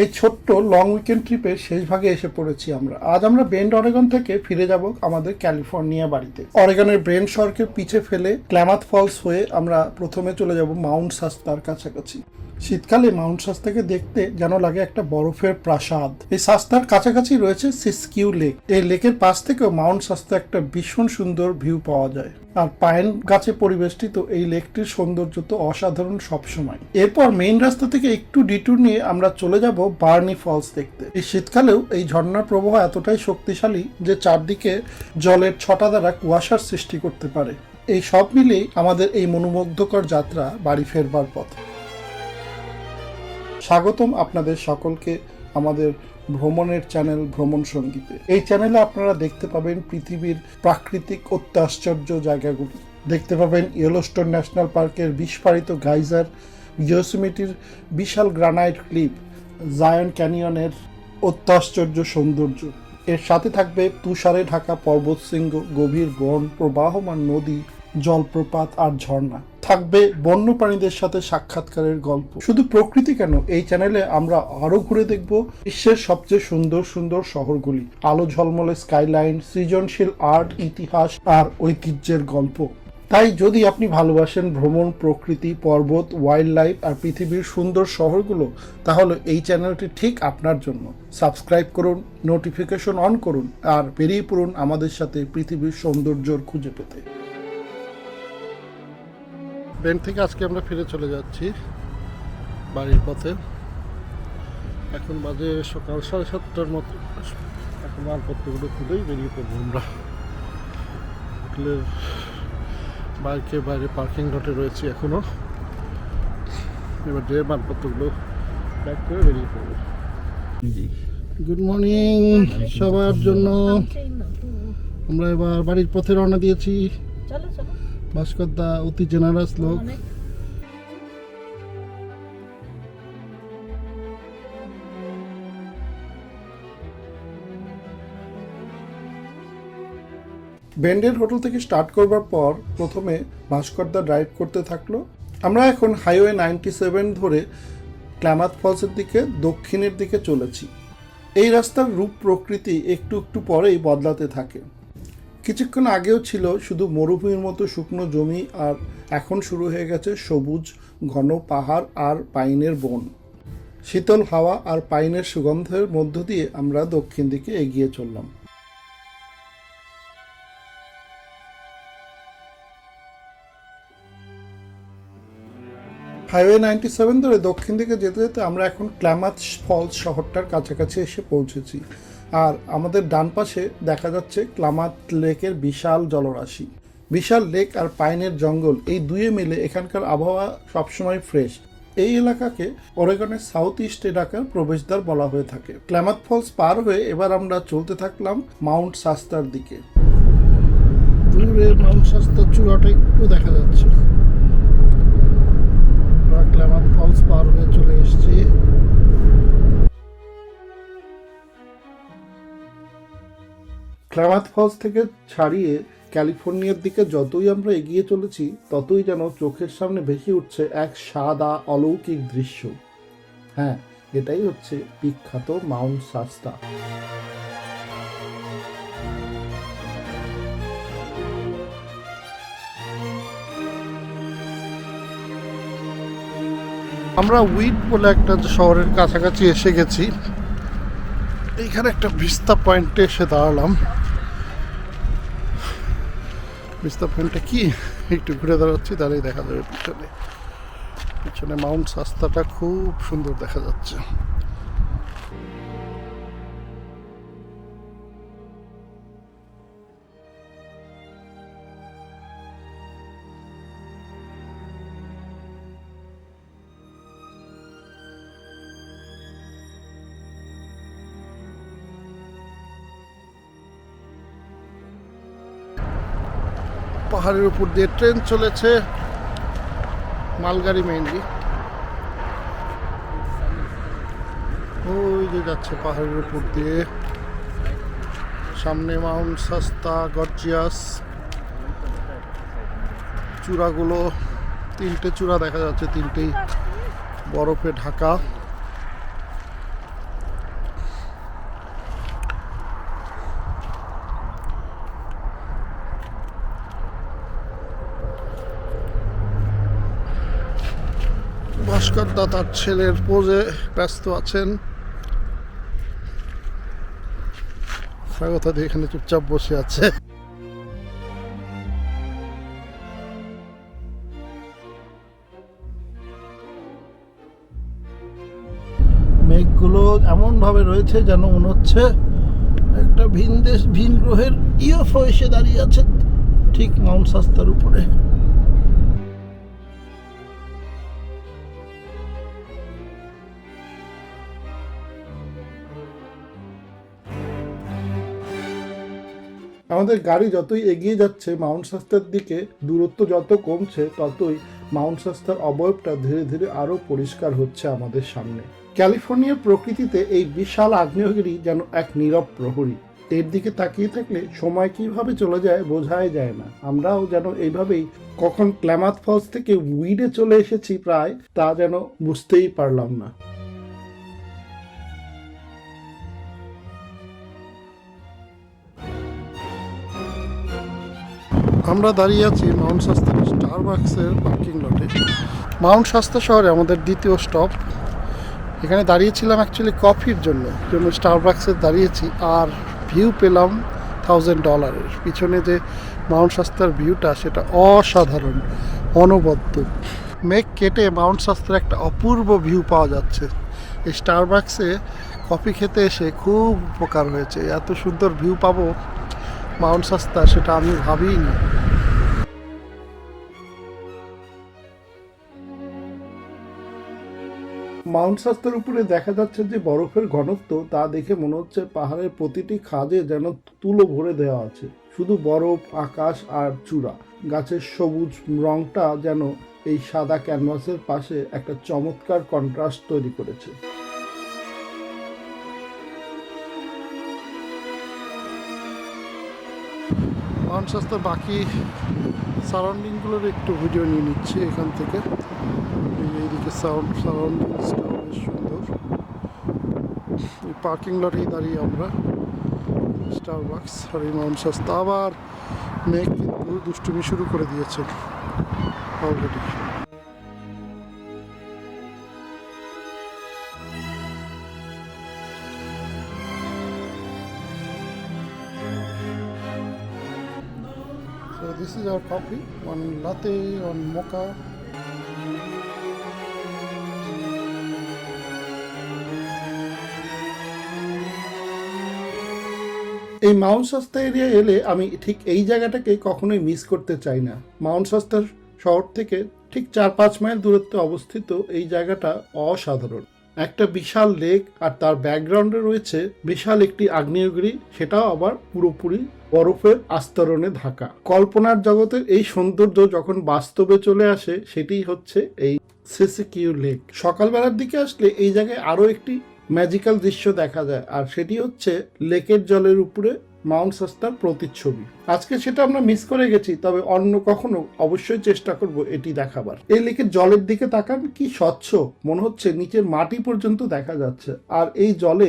এই ছোট্ট long weekend ট্রিপের শেষ ভাগে এসে পড়েছি আমরা। আজ আমরা ব্রেন্ড অরেগন থেকে ফিরে যাব আমাদের ক্যালিফোর্নিয়া বাড়িতে। অরেগনের ব্রেন্ড শহরকে পিছে ফেলে ক্ল্যামাথ ফলস হয়ে আমরা প্রথমে চলে যাব মাউন্ট সাস্তার কাছাকাছি। শীতকালে মাউন্ট সাস্তাকে দেখতে যেন লাগে একটা বরফের প্রাসাদ। এই সাস্তার কাছাকাছি রয়েছে সিসকিউ লেক। এই লেকের পাশ থেকেও মাউন্ট সাস্তা একটা ভীষণ সুন্দর ভিউ পাওয়া যায়। আর পাইন গাছে পরিবেষ্টিত এই লেকটির সৌন্দর্য তো অসাধারণ সবসময়। এরপর মেইন রাস্তা থেকে একটু ডিটুর নিয়ে আমরা চলে যাব বার্নি ফলস দেখতে। এই শীতকালেও এই ঝর্ণার প্রবাহ এতটাই শক্তিশালী যে চারদিকে জলের ছটা দ্বারা কুয়াশার সৃষ্টি করতে পারে। এই সব মিলিয়ে আমাদের এই মনোমুগ্ধকর যাত্রা বাড়ি ফেরবার পথে। স্বাগতম আপনাদের সকলকে আমাদের ভ্রমণের চ্যানেল ভ্রমণ সঙ্গীতে। এই চ্যানেলে আপনারা দেখতে পাবেন পৃথিবীর প্রাকৃতিক অত্যাশ্চর্য জায়গাগুলি। দেখতে পাবেন ইয়েলোস্টোন ন্যাশনাল পার্কের বিস্ফারিত গাইজার ইয়োসিমিটির বিশাল গ্রানাইট ক্লিপ জায়ন ক্যানিয়নের অত্যাশ্চর্য সৌন্দর্য। এর সাথে থাকবে তুষারে ঢাকা পর্বতশৃঙ্গ, গভীর বন, প্রবাহমান নদী জলপ্রপাত আর ঝর্ণা। থাকবে বন্যপ্রাণীদের সাথে সাক্ষাৎকারের গল্প। শুধু প্রকৃতি কেন, এই চ্যানেলে আমরা আরও ঘুরে দেখব বিশ্বের সবচেয়ে সুন্দর সুন্দর শহরগুলি। আলো ঝলমলে স্কাইলাইন সৃজনশীল আর্ট ইতিহাস আর ঐতিহ্যের গল্প। তাই যদি আপনি ভালোবাসেন ভ্রমণ, প্রকৃতি, পর্বত ওয়াইল্ড লাইফ আর পৃথিবীর সুন্দর শহরগুলো, তাহলে এই চ্যানেলটি ঠিক আপনার জন্য। সাবস্ক্রাইব করুন নোটিফিকেশন অন করুন আর বেরিয়ে পড়ুন আমাদের সাথে পৃথিবীর সৌন্দর্যর খুঁজে পেতে। ব্যাংক থেকে আজকে আমরা ফিরে চলে যাচ্ছি বাড়ির পথে। এখন বাজে সকাল সাড়ে সাতটার মতো। এখন মালপত্রগুলো খুলেই বেরিয়ে পড়ব আমরা। হোটেলের বাইকে বাইরে পার্কিং লটে রয়েছি এখনও। এবার যে মালপত্রগুলো ব্যাক করে বেরিয়ে পড়ব। গুড মর্নিং সবার জন্য। আমরা এবার বাড়ির পথে রওনা দিয়েছি। চলো চলো। ভাস্কর দা অতি জেনারাস লোক। বেন্ডের হোটেল থেকে স্টার্ট করবার পর প্রথমে ভাস্করদা ড্রাইভ করতে থাকল। আমরা এখন হাইওয়ে নাইনটি সেভেন ধরে ক্ল্যামাথ ফলসের দিকে দক্ষিণের দিকে চলেছি। এই রাস্তার রূপ প্রকৃতি একটু একটু পরেই বদলাতে থাকে। কিছুক্ষণ আগেও ছিল শুধু মরুভূমির মতো শুকনো জমি আর এখন শুরু হয়ে গেছে সবুজ, ঘন পাহাড় আর পাইনের বন। শীতল হাওয়া আর পাইনের সুগন্ধের মধ্য দিয়ে আমরা দক্ষিণ দিকে এগিয়ে চললাম। হাইওয়ে নাইনটি সেভেন ধরে দক্ষিণ দিকে যেতে যেতে আমরা এখন ক্ল্যামাথ ফলস শহরটার কাছাকাছি এসে পৌঁছেছি। আর আমাদের ডান পাশে দেখা যাচ্ছে ক্লামাথ লেকের বিশাল জলরাশি। বিশাল লেক আর পাইনের জঙ্গল, এই দুয়ে মিলে এখানকার আবহাওয়া সবসময় ফ্রেশ। এই এলাকাকে অরেগনের সাউথ ইস্ট এলাকার প্রবেশদ্বার বলা হয়ে থাকে। ক্ল্যামাথ ফলস পার হয়ে এবার আমরা চলতে থাকলাম মাউন্ট সাস্তার দিকে। দূরে মাউন্ট সাস্তার চূড়াটা একটু দেখা যাচ্ছে। ক্ল্যামাথ ফলস থেকে ছাড়িয়ে ক্যালিফোর্নিয়ার দিকে যতই আমরা এগিয়ে চলেছি, ততই যেন চোখের সামনে ভেসে উঠছে এক সাদা অলৌকিক দৃশ্য। হ্যাঁ এটাই হচ্ছে বিখ্যাত মাউন্ট সাস্তা। আমরা উইড বলে একটা শহরের কাছাকাছি এসে গেছি, এইখানে একটা ভিস্তা পয়েন্টে এসে দাঁড়ালাম। ভিস্তা ফ্যানটা কি? একটু ঘুরে দাঁড়াচ্ছি, তাহলেই দেখা যাবে পিছনে। পিছনে মাউন্ট রাস্তাটা খুব সুন্দর দেখা যাচ্ছে। পাহাড়ের উপর দিয়ে ট্রেন চলেছে। মালগাড়ি মেইনলি ওই যে যাচ্ছে পাহাড়ের উপর দিয়ে। সামনে মাউন্ট সাস্তা, গর্জিয়াস। চূড়াগুলো, তিনটে চূড়া দেখা যাচ্ছে, তিনটেই। বরফে ঢাকা। পুরস্কারদা তার ছেলের পোজে ব্যস্ত আছেন। স্বাগত এখানে চুপচাপ বসে আছে। মেঘগুলো এমন ভাবে রয়েছে যেন মনে হচ্ছে একটা ভিন দেশ, ভিন গ্রহের ইউএফও এসে দাঁড়িয়ে আছে ঠিক মাউন্ট সাস্তার উপরে। আমাদের গাড়ি যতই এগিয়ে যাচ্ছে, মাউন্ট শাস্তার দিকে দূরত্ব যত কমছে, ততই মাউন্ট শাস্তার অবয়বটা ধীরে ধীরে আরও পরিষ্কার হচ্ছে আমাদের সামনে। ক্যালিফোর্নিয়ার প্রকৃতিতে এই বিশাল আগ্নেয়গিরি যেন এক নীরব প্রহরী। এর দিকে তাকিয়ে থাকলে সময় কীভাবে চলে যায় বোঝাই যায় না। আমরাও যেন এইভাবেই কখন ক্ল্যামাথ ফলস থেকে উইডে চলে এসেছি প্রায়, তা যেন বুঝতেই পারলাম না। আমরা দাঁড়িয়ে আছি মাউন্ট শাস্তা স্টার বাক্সের পার্কিং লটে। মাউন্ট শাস্তা শহরে আমাদের দ্বিতীয় স্টপ। এখানে দাঁড়িয়েছিলাম অ্যাকচুয়ালি কফির জন্য জন্য স্টারবাক্সে দাঁড়িয়েছি আর ভিউ পেলাম থাউজেন্ড ডলারের পিছনে যে মাউন্ট শাস্তার ভিউটা, সেটা অসাধারণ, অনবদ্য। মেঘ কেটে মাউন্ট শাস্তার একটা অপূর্ব ভিউ পাওয়া যাচ্ছে। এই স্টারবাক্সে কফি খেতে এসে খুব উপকার হয়েছে। এত সুন্দর ভিউ পাবো মাউন্ট শাস্তা সেটা আমি ভাবিনি মাউন্ট শাস্তার উপরে দেখা যাচ্ছে যে বরফের ঘনত্ব, তা দেখে মনে হচ্ছে পাহাড়ের প্রতিটি খাদে যেন তুলো ভরে দেওয়া আছে। শুধু বরফ, আকাশ আর চূড়া। গাছের সবুজ রংটা যেন এই সাদা ক্যানভাসের পাশে একটা চমৎকার কন্ট্রাস্ট তৈরি করেছে। মাউন্ট শাস্তার বাকি সারাউন্ডিংগুলোর একটু ভিডিও নিয়ে নিচ্ছি এখান থেকে। এইদিকে সাউন্ড সারাউন্ডিংসটা বেশ সুন্দর। এই পার্কিং লটেই দাঁড়িয়ে আমরা স্টার বাক্স আর এই শাস্তা আবার মেঘ কিন্তু দুষ্টুমি শুরু করে দিয়েছে already So this is our coffee, one latte, one mocha. এই মাউন্ট সস্তা এরিয়া এলে আমি ঠিক এই জায়গাটাকে কখনোই মিস করতে চাই না মাউন্ট সস্তার শহর থেকে ঠিক চার পাঁচ মাইল দূরত্বে অবস্থিত এই জায়গাটা অসাধারণ একটা বিশাল লেক আর তার ব্যাকগ্রাউন্ডে রয়েছে বিশাল একটি আগ্নেয়গিরি সেটাও আবার পুরোপুরি বরফের আস্তরণে ঢাকা। কল্পনার জগতের এই সৌন্দর্য যখন বাস্তবে চলে আসে সেটি হচ্ছে এই সেসিকিউ লেক। সকালবেলার দিকে আসলে এই জায়গায় আরও একটি ম্যাজিক্যাল দৃশ্য দেখা যায়, আর সেটি হচ্ছে লেকের জলের উপরে মাউন্ট সাস্তার প্রতিচ্ছবি। আজকে সেটা আমরা মিস করে গেছি, তবে অন্য কখনো অবশ্যই চেষ্টা করব এটি দেখাবার। এই লেকের জলের দিকে তাকান, কি স্বচ্ছ, মনে হচ্ছে নিচের মাটি পর্যন্ত দেখা যাচ্ছে, আর এই জলে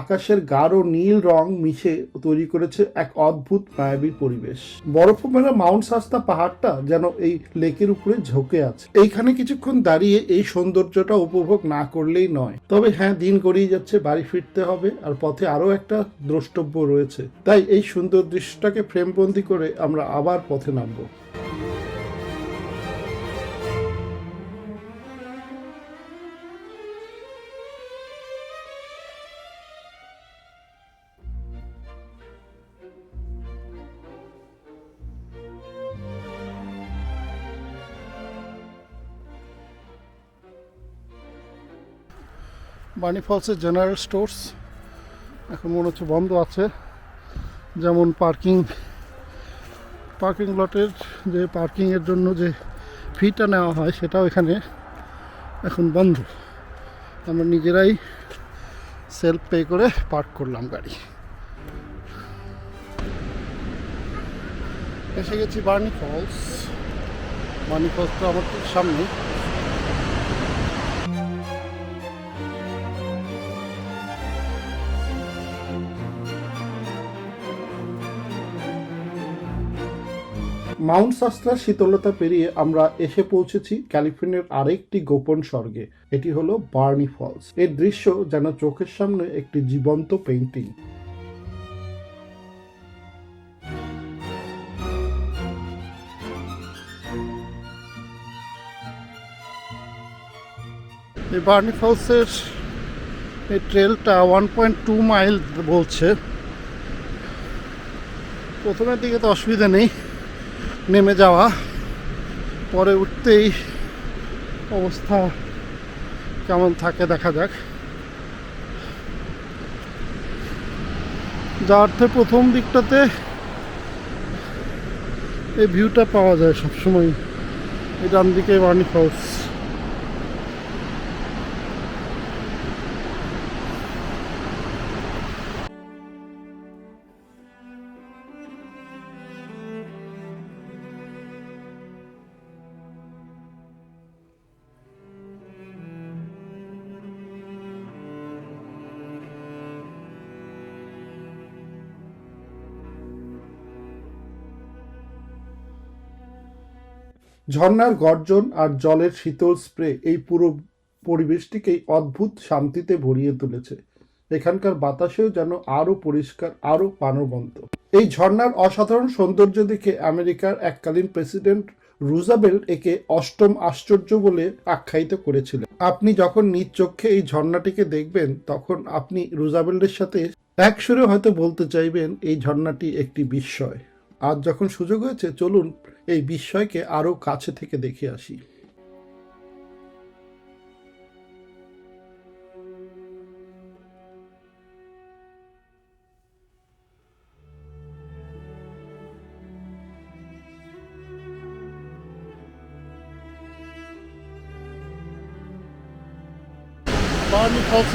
আকাশের গাঢ় নীল রং মিশে তৈরি করেছে এক অদ্ভুত মায়াবী পরিবেশ। বরফ মেলা মাউন্ট সাস্তা পাহাড়টা যেন এই লেকের উপরে ঝোঁকে আছে। এইখানে কিছুক্ষণ দাঁড়িয়ে এই সৌন্দর্যটা উপভোগ না করলেই নয়। তবে হ্যাঁ দিন গড়িয়ে যাচ্ছে, বাড়ি ফিরতে হবে, আর পথে আরও একটা দ্রষ্টব্য রয়েছে। তাই এই সুন্দর দৃশ্যটাকে ফ্রেমবন্দি করে আমরা আবার পথে নামবো। বানি ফলসের জেনারেল স্টোর্স এখন মনে হচ্ছে বন্ধ আছে। যেমন পার্কিং পার্কিং লটের যে পার্কিংয়ের জন্য যে ফিটা নেওয়া হয়, সেটাও এখানে এখন বন্ধ। আমরা নিজেরাই সেলফ পে করে পার্ক করলাম গাড়ি। এসে গেছি বার্নি ফলস। বার্নি ফলস তো আমার ঠিক সামনে মাউন্ট সাস্ত্রার শীতলতা পেরিয়ে আমরা এসে পৌঁছেছি ক্যালিফোর্নিয়ার আরেকটি গোপন স্বর্গে। এটি হলো বার্নি ফলস। এর দৃশ্য যেন চোখের সামনে একটি জীবন্ত পেইন্টিং এই বার্নি ফলসের এই ট্রেলটা ওয়ান পয়েন্ট টু মাইল বলছে। প্রথমের দিকে তো অসুবিধা নেই। নেমে যাওয়া। পরে উঠতেই অবস্থা কেমন থাকে দেখা যাক। যার অর্থে প্রথম দিকটাতে এই ভিউটা পাওয়া যায় সবসময় এই ডান দিকে বার্নি ফলস ঝর্ণার গর্জন আর জলের শীতল স্প্রে এই পুরো পরিবেশটিকেই অদ্ভুত শান্তিতে ভরিয়ে তুলেছে। এখানকার বাতাসেও যেন আরও পরিষ্কার, আরও প্রাণবন্ত। এই ঝর্ণার অসাধারণ সৌন্দর্য দেখে আমেরিকার এককালীন প্রেসিডেন্ট রুজাবেল্ট একে অষ্টম আশ্চর্য বলে আখ্যায়িত করেছিলেন। আপনি যখন নিজ চোখে এই ঝর্ণাটিকে দেখবেন, তখন আপনি রুজাবেল্টের সাথে এক সুরে হয়তো বলতে চাইবেন, এই ঝর্ণাটি একটি বিস্ময়। আজ যখন সুযোগ হয়েছে, চলুন এই বিস্ময়কে আরও কাছে থেকে দেখে আসি।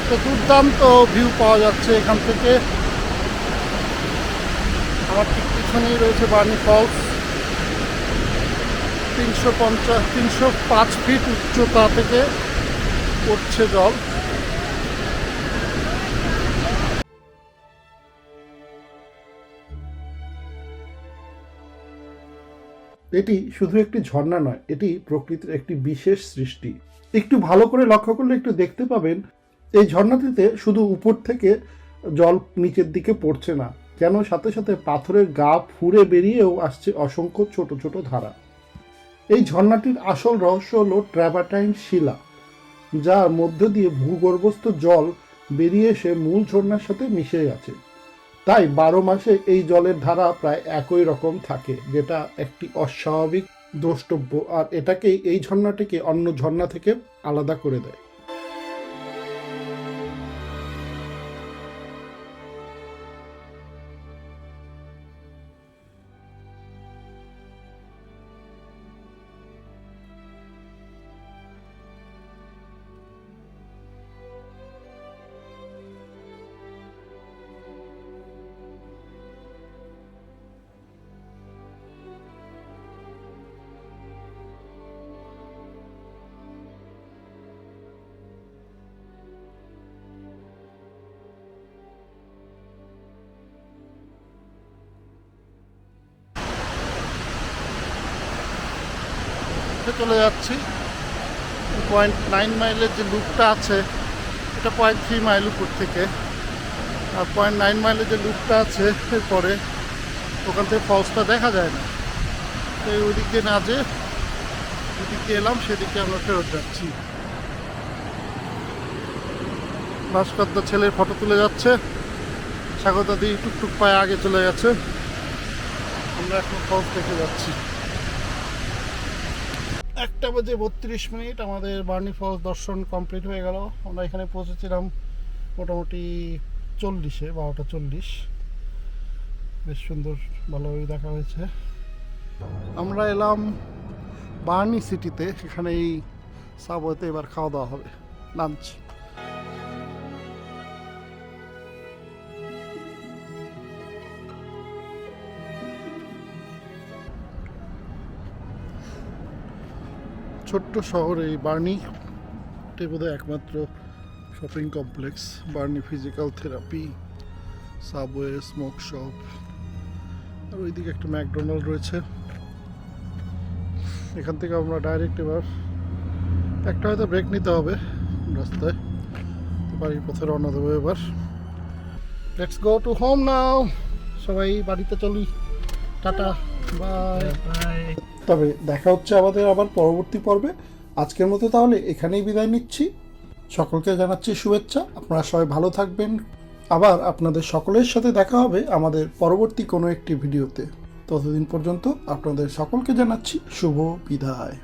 একটা দুর্দান্ত ভিউ পাওয়া যাচ্ছে এখান থেকে। আমার ঠিক পিছনেই রয়েছে বার্নি ফলস। তিনশো পঞ্চাশ, তিনশো পাঁচ ফিট উচ্চতা থেকে পড়ছে জল। এটি শুধু একটি ঝর্ণা নয়, এটি প্রকৃতির একটি বিশেষ সৃষ্টি। একটু ভালো করে লক্ষ্য করলে একটু দেখতে পাবেন, এই ঝর্ণাটিতে শুধু উপর থেকে জল নিচের দিকে পড়ছে না। যেন সাথে সাথে পাথরের গা ফুঁড়ে বেরিয়েও আসছে অসংখ্য ছোট ছোট ধারা। এই ঝর্ণাটির আসল রহস্য হল ট্র্যাভাটাইন শিলা, যার মধ্য দিয়ে ভূগর্ভস্থ জল বেরিয়ে এসে মূল ঝর্ণার সাথে মিশে গেছে। তাই বারো মাসে এই জলের ধারা প্রায় একই রকম থাকে, যেটা একটি অস্বাভাবিক দ্রষ্টব্য, আর এটাকেই এই ঝর্ণাটিকে অন্য ঝর্ণা থেকে আলাদা করে দেয়। উঠে চলে যাচ্ছি। পয়েন্ট নাইন মাইলের যে লুপটা আছে, এটা পয়েন্ট থ্রি মাইল উপর থেকে। আর পয়েন্ট নাইন মাইলের যে লুপটা আছে এরপরে ওখান থেকে ফলসটা দেখা যায় না। তো দিয়ে না যে দিয়ে এলাম, সেদিকে আমরা ফেরত যাচ্ছি। ভাস্কর্য ছেলের ফটো তুলে যাচ্ছে। স্বাগতা দিয়ে টুকটুক পায়ে আগে চলে গেছে। আমরা এখন ফলস দেখে যাচ্ছি। একটা বাজে বত্রিশ মিনিট আমাদের বার্নি ফলস দর্শন কমপ্লিট হয়ে গেল। আমরা এখানে পৌঁছেছিলাম মোটামুটি চল্লিশে, বারোটা চল্লিশ। বেশ সুন্দর, ভালোভাবেই দেখা হয়েছে। আমরা এলাম বার্নি সিটিতে এখানে এই সাবওয়েতে এবার খাওয়া দাওয়া হবে লাঞ্চ ছোট্ট শহর এই বার্নি এটাই বোধহয় একমাত্র shopping complex. Burney physical therapy, Subway, smoke shop, আর ওইদিকে একটা ম্যাকডোনাল্ড রয়েছে। এখান থেকে আমরা ডাইরেক্ট এবার, একটা হয়তো ব্রেক নিতে হবে রাস্তায় বাড়ির পথে রওনা দেবো এবার। Let's go to home now সবাই বাড়িতে চলি। টাটা! বাই তবে দেখা হচ্ছে আমাদের আবার পরবর্তী পর্বে। আজকের মতো তাহলে এখানেই বিদায় নিচ্ছি। সকলকে জানাচ্ছি শুভেচ্ছা। আপনারা সবাই ভালো থাকবেন। আবার আপনাদের সকলের সাথে দেখা হবে আমাদের পরবর্তী কোনো একটি ভিডিওতে। ততদিন পর্যন্ত আপনাদের সকলকে জানাচ্ছি শুভ বিদায়।